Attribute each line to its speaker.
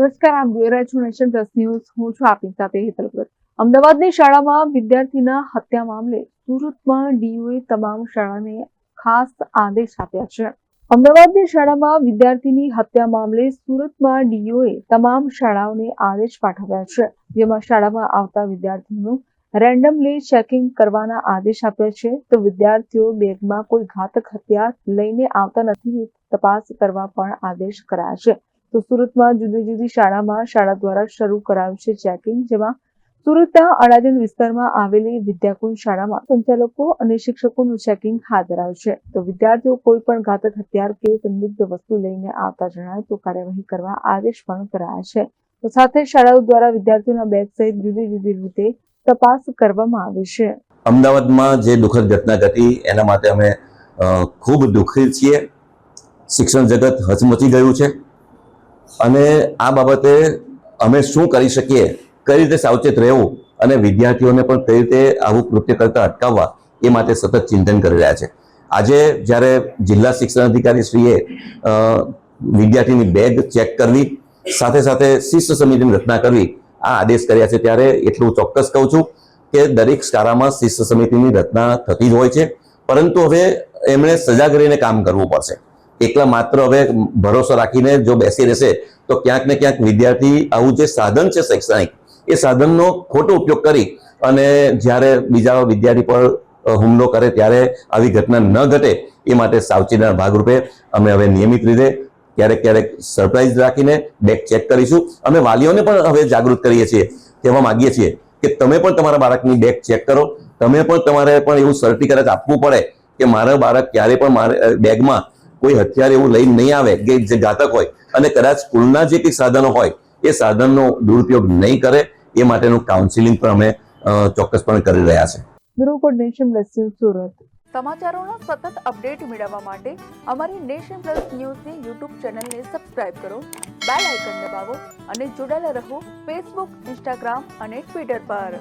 Speaker 1: નમસ્કાર, આપ જોઈ રહ્યા છો નેશન પ્લસ ન્યૂઝ. હું છું આપની સાથે હેતલપુર અમદાવાદની શાળામાં વિદ્યાર્થીના હત્યા મામલે સુરતમાં ડીઓએ તમામ શાળાને ખાસ આદેશ આપ્યા છે. અમદાવાદની શાળામાં વિદ્યાર્થીની હત્યા મામલે સુરતમાં ડીઓએ તમામ શાળાઓને આદેશ પાઠવ્યા છે, જેમાં શાળામાં આવતા વિદ્યાર્થીઓનું રેન્ડમલી ચેકિંગ કરવાના આદેશ આપ્યા છે. તો વિદ્યાર્થીઓ બેગમાં કોઈ ઘાતક હથિયાર લઈને આવતા નથી તપાસ કરવા પણ આદેશ કરાયા છે. તો સુરતમાં જુદી જુદી શાળામાં શાળા દ્વારા શરૂ કરાયું છે ચેકિંગ, જેમાં સુરતના અડાજણ વિસ્તારમાં આવેલી વિદ્યાકુંજ શાળામાં સંચાલકો અને શિક્ષકોનું ચેકિંગ હાથ ધરાયું છે તો વિદ્યાર્થીઓ કોઈ પણ ઘાતક હથિયાર કે સંદિગ્ધ વસ્તુ લઈને આવતા જણાય તો કાર્યવાહી કરવા આદેશ પણ કરાયા છે. તો સાથે શાળાઓ દ્વારા વિદ્યાર્થીઓના બેગ સહિત જુદી જુદી રીતે તપાસ કરવામાં આવી છે.
Speaker 2: અમદાવાદમાં જે દુઃખદ ઘટના ઘટી, એના માટે અમે ખૂબ દુઃખી છીએ. શિક્ષણ જગત હચમચી ગયું છે. અને આ બાબતે અમે શું કરી શકીએ? કઈ રીતે સાવચેત રહેવું અને વિદ્યાર્થીઓને પણ કઈ રીતે આવું કૃત્ય કરતા અટકાવવા એ માટે સતત ચિંતન કરી રહ્યા છે. આજે જ્યારે જિલ્લા શિક્ષણ અધિકારી શ્રીએ વિદ્યાર્થીની બેગ ચેક કરવી, સાથે સાથે શિસ્ત સમિતિની રચના કરવી, આ આદેશ કર્યા છે ત્યારે એટલું ચોક્કસ કહું છું કે દરેક શાળામાં શિસ્ત સમિતિની રચના થતી જ હોય છે. પરંતુ હવે એમણે સજાગ રહીને કામ કરવું પડશે. એકલા માત્ર હવે ભરોસો રાખીને જો બેસી રહેશે, તો ક્યાંક ને ક્યાંક વિદ્યાર્થી આવું જે સાધન છે શૈક્ષણિક, એ સાધનનો ખોટો ઉપયોગ કરી અને જ્યારે બીજા વિદ્યાર્થી પર હુમલો કરે ત્યારે આવી ઘટના ન ઘટે એ માટે સાવચેતીના ભાગરૂપે અમે હવે નિયમિત રીતે ક્યારેક ક્યારેક સરપ્રાઇઝ રાખીને બેગ ચેક કરીશું. અમે વાલીઓને પણ હવે જાગૃત કરીએ છીએ, કહેવા માંગીએ છીએ કે તમે પણ તમારા બાળકની બેગ ચેક કરો, તમે પણ તમારે પણ એવું સર્ટિફિકેટ આપવું પડે કે મારા બાળક ક્યારે પણ મારે બેગમાં કોઈ હથિયાર એવું લઈને નહીં આવે કે જે ઘાતક હોય અને કદાચ સ્કૂલના જે કંઈક સાધનો હોય એ સાધનનો દુરુપયોગ નહીં કરે એ માટેનું કાઉન્સિલિંગ પણ અમે ચોક્કસપણે કરી રહ્યા છે.
Speaker 1: Bureau nation plus Surat.
Speaker 3: સમાચારોનો સતત અપડેટ મેળવવા માટે અમારી નેશન પ્લસ ન્યૂઝની યુટ્યુબ ચેનલને સબસ્ક્રાઇબ કરો બેલ આઇકન દબાવો અને જોડાયેલા રહો ફેસબુક ઇન્સ્ટાગ્રામ અને ટ્વિટર પર.